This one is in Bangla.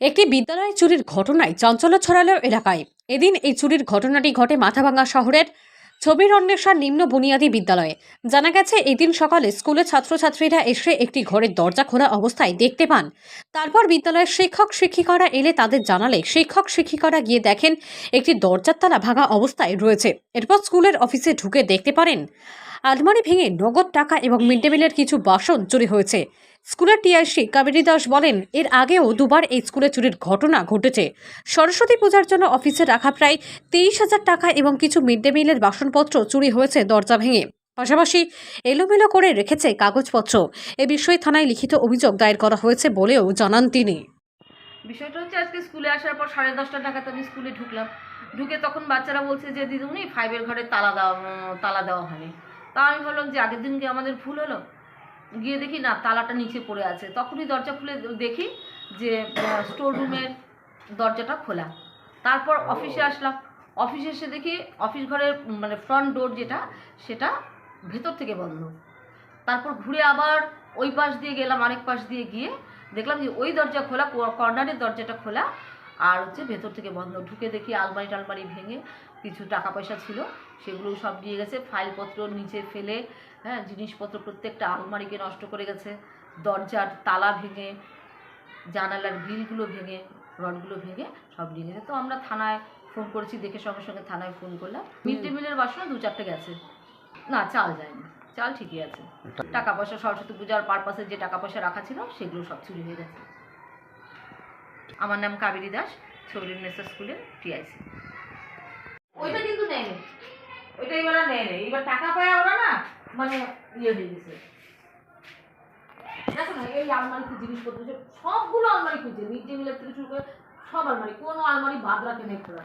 একটি বিদ্যালয়ে চুরির ঘটনায় চাঞ্চল্য ছড়ালো এলাকায়। এদিন এই চুরির ঘটনাটি ঘটে মাথাভাঙ্গা শহরের ছবির অন্বেষণ নিম্ন বুনিয়াদী বিদ্যালয়ে। জানা গেছে, এদিন সকালে স্কুলে ছাত্রছাত্রীরা এসে একটি ঘরের দরজা খোলা অবস্থায় দেখতে পান। তারপর বিদ্যালয়ের শিক্ষক শিক্ষিকারা এলে তাদের জানালে শিক্ষক শিক্ষিকারা গিয়ে দেখেন, একটি দরজার তালা ভাঙা অবস্থায় রয়েছে। এরপর স্কুলের অফিসে ঢুকে দেখতে পারেন, আলমারি ভেঙে নগদ টাকা এবং মিড ডে মিলের কিছু বাসন চুরি হয়েছে। স্কুলের টিআইসি কাবেরী দাস বলেন, এর আগেও দুবার এই স্কুলে চুরির ঘটনা ঘটেছে। সরস্বতী পূজার জন্য অফিসে রাখা প্রায় তেইশ হাজার টাকা এবং কিছু মিড ডে মিলের বাসনপত্র চুরি হয়েছে দরজা ভেঙে। পাশাপাশি এলোমেলো করে রেখেছে কাগজপত্র। এ বিষয়ে থানায় লিখিত অভিযোগ দায়ের করা হয়েছে বলেও জানান তিনি। বিষয়টা হচ্ছে আজকে স্কুলে আসার পর সাড়ে দশটা নাগাদ আমি স্কুলে ঢুকলাম। ঢুকে তখন বাচ্চারা বলছে যে দিদিমণি ফাইভের ঘরে তালা দেওয়া তালা দেওয়া হয়নি। তা আমি বললাম যে, আগের দিনকে আমাদের ভুল হলো? গিয়ে দেখি না তালাটা নিচে পড়ে আছে। তখনই দরজা খুলে দেখি যে স্টোর রুমের দরজাটা খোলা। তারপর অফিসে আসলাম। অফিসে এসে দেখি অফিস ঘরের মানে ফ্রন্ট ডোর যেটা সেটা ভেতর থেকে বন্ধ। তারপর ঘুরে আবার ওই পাশ দিয়ে গেলাম আরেক পাশ দিয়ে গিয়ে দেখলাম যে ওই দরজা খোলা কর্নারের দরজাটা খোলা। আর হচ্ছে ভেতর থেকে বন্ধ। ঢুকে দেখি আলমারি টালমারি ভেঙে কিছু টাকা পয়সা ছিল সেগুলো সব নিয়ে গেছে। ফাইলপত্র নিচে ফেলে হ্যাঁ জিনিসপত্র প্রত্যেকটা আলমারিকে নষ্ট করে গেছে। দরজার তালা ভেঙে জানালার গ্রিলগুলো ভেঙে রডগুলো ভেঙে সব নিয়ে গেছে। তো আমরা থানায় ফোন করেছি দেখে সঙ্গে সঙ্গে থানায় ফোন করলাম। মিড ডে মিলের বাসনও দু চারটে গেছে। না চাল যায়নি। চাল ঠিকই আছে। টাকা পয়সা সরস্বতী পূজার পারপাসে যে টাকা পয়সা রাখা ছিল সেগুলো সব চুরি হয়ে গেছে। আমার নাম কাবেরী দাস ছবির নেসার স্কুলের টিআইসি ওইটা কিন্তু নেয়নি। ওইটা এবার নেয় নেই এবার টাকা পায় ওরা না মানে ইয়ে হয়ে গেছে। দেখো না এই আলমারিতে কি জিনিসপত্র সবগুলো আলমারি খুঁজছে মিড ডে মিলের থেকে শুরু করে সব আলমারি কোনো আলমারি বাদ রাখে নেই খোলা